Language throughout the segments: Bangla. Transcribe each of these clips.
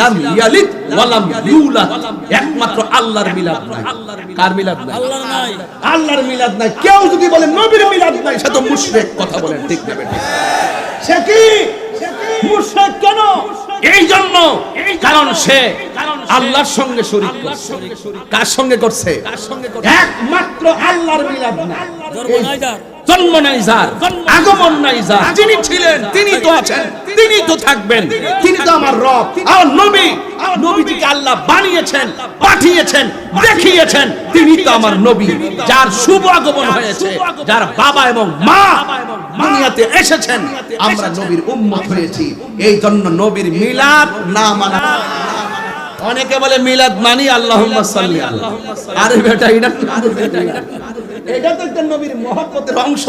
লাম ইয়ালিদ ওয়া লাম ইউলাদ। একমাত্র আল্লাহর মিলাদ নাই। কার মিলাদ নাই? আল্লাহর নাই। আল্লাহর মিলাদ নাই। কেউ যদি বলে নবীর মিলাদ নাই সে তো মুশরিক কথা বলেন ঠিক না? সে কি? মুশরিক কেন? এই জন্য। কারণ সে আল্লাহর সঙ্গে শরীক করছে। কার সঙ্গে করছে? একমাত্র আল্লাহর মিলাদ নাই। জন্ম নাই জন্ম নাই যার। আগমন নাই যার। যিনি ছিলেন তিনি তো আছেন। তিনি তো থাকবেন। তিনি তো আমার রব। আর নবী। নবীজিকে আল্লাহ বানিয়েছেন, পাঠিয়েছেন, দেখিয়েছেন। তিনি তো আমার নবী, যার শুভ আগমন হয়েছে, যার বাবা এবং মা দুনিয়াতে এসেছেন। আমরা নবীর উম্মত হয়েছি। এই জন্য নবীর মিলাদ না মানা। অনেকে বলে মিলাদ মানি আল্লাহ আরে বেটা, এটা এটা তো একটা নবীর মহব্বতের অংশ।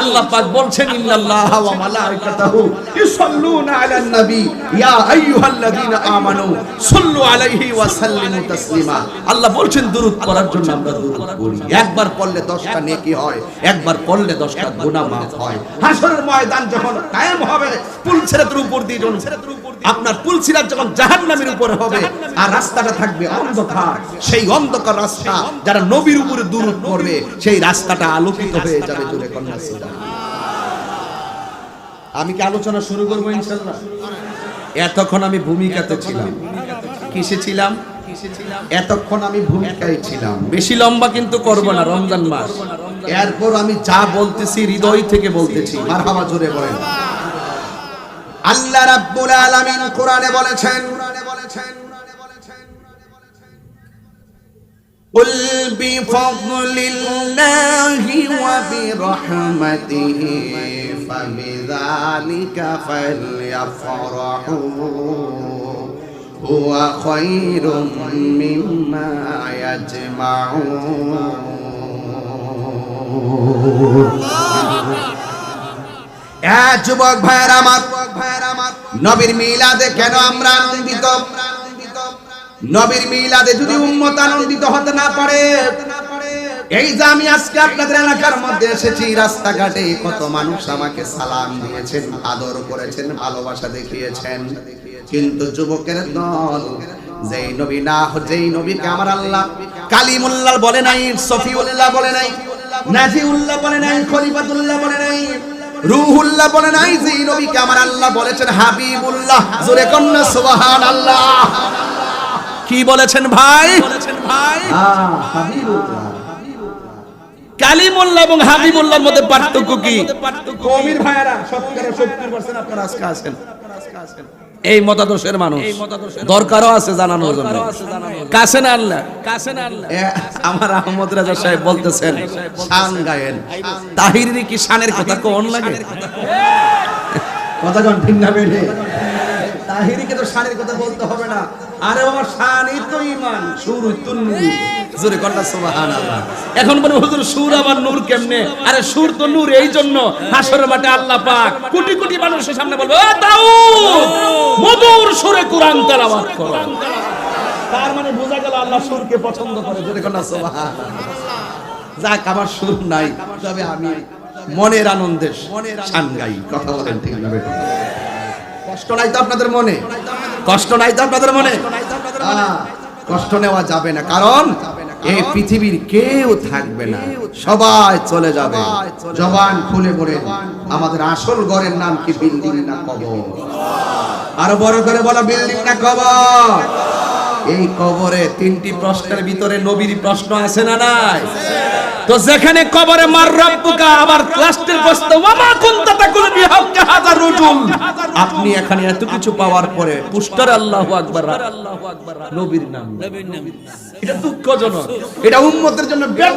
আল্লাহ পাক বলছেন, ইন্নাল্লাহ ওয়া মালাইকাতাহু ইউসাল্লুনা আলান নবী। ইয়া আইয়ুহাল্লাযীনা আমানু, সাল্লু আলাইহি ওয়া সাল্লিমু তাসলিমা। আল্লাহ বলছেন, দুরূদ পড়ার জন্য আমরা দুরূদ পড়ি। একবার পড়লে 10টা নেকি হয়, একবার পড়লে 10টা গুনাহ মাফ হয়। হাশরের ময়দান যখন কায়েম হবে পুলসিরাতের উপর দিয়ে যখন আপনার পুলসিরাত যখন জাহান্নামের উপরে হবে আর রাস্তাটা থাকবে অন্ধকার। সেই অন্ধকার রাস্তা যারা নবীর উপরে দুরূদ পড়বে সেই রাস্তাটা আলোকিত হয়ে যাবে জুড়ে কন্যা আমি কি আলোচনা শুরু করব ইনশাল্লাহ? এতক্ষণ আমি ভূমিকাতে ছিলাম। কিসে ছিলাম? এতক্ষণ আমি ভূমিকায় ছিলাম। বেশি লম্বা কিন্তু করব না রমজান মাস। এরপর আমি যা বলতেছি হৃদয় থেকে বলতেছি। মারহাবা জোরে বলেন। আল্লাহ রাব্বুল আলামিন কোরআনে বলেছেন قل بفضل الله وبرحمته فبذلك فليفرحوا هو خير مما يجمعون এ যুবক ভাইয়ের আমার, নবীর মিলাদে কেন আমরা আনন্দিত? নবীর মিলাদে যদি উম্মত আনন্দিত হতে না পারে, এই যে আমি আজকে আপনাদের এলাকার মধ্যে এসেছি, রাস্তাঘাটে কত মানুষ আমাকে সালাম দিয়েছেন, আদর করেছেন, ভালোবাসা দেখিয়েছেন। কিন্তু যুবকের দল, যেই নবী না, যেই নবীকে আমার আল্লাহ কালিমুল্লাহ বলে নাই, সফিউল্লাহ বলে নাই, নাজিউল্লাহ বলে নাই, খলিফাতুল্লাহ বলে নাই রুহুল্লাহ বলে নাই যে নবীকে আমার আল্লাহ বলেছেন হাবিবুল্লাহ। জোরে কন্যা সুবাহান আল্লাহ কি বলেছেন ভাই? বলেছেন ভাই কালিমুল্লাহ এবং হাবিবুল্লাহর মধ্যে পার্থক্য কি? কমির ভাইরা শতকরা 70% আপনারা আজকে আছেন। এই মতাদর্শের মানুষ। দরকারও আছে জানানোর জন্য। কাছে না আল্লাহ কাছে না আল্লাহ আমার আহমদ রাজা সাহেব বলতেছেন শান গায়েন। তাহিরি কি শানের কথা কোন লাগে? কথা? কোন ঠিক না বেঠে। তাহিরিকে তো শানের কথা বলতে হবে না। আরে বাবা শানই তো ঈমান সুর তো নূর জোরে কন্যা সুবহানাল্লাহ। এখন বলে হুজুর সুর আবার নূর কেমনে? আরে সুর তো নূর এই জন্য হাসরের মাঠে আল্লাহ পাক কোটি কোটি মানুষের সামনে বলবে ও দাউদ সুরে কোরআন তেলাওয়াত করো। তার মানে বোঝা গেল আল্লাহ সুরকে পছন্দ করে কন্যা সুবহানাল্লাহ। যাক, আমার সুর নাই, তবে আমি মনের আনন্দে শান গাই। কথা বলেন ঠিক না কষ্ট নাই তো আপনাদের মনে? কষ্ট নাই তো আপনাদের মনে? কষ্ট নেওয়া যাবে না, কারণ এই পৃথিবীর কেউ থাকবে না, সবাই চলে যাবে। জবান খুলে পড়ে আমাদের আসল ঘরের নাম কি, বিল্ডিং না কবর? আরও বড় করে বলো বিল্ডিং না কবর? এই কবরে তিনটি প্রশ্নের ভিতরে নবীর প্রশ্ন আছে না নাই? তো যেখানে কবরে মার রব্বুকা, আবার লাস্টের প্রশ্ন, ওয়ামা কুনতা তাকুল বিহাক্কা হাজার রুজুল? আপনি এখানে এত কিছু পাওয়ার পরে পুষ্টার আল্লাহু আকবার, নবীর নাম। নবীর নাম এটা দুঃখজনক। এটা উম্মতের জন্য ব্যাড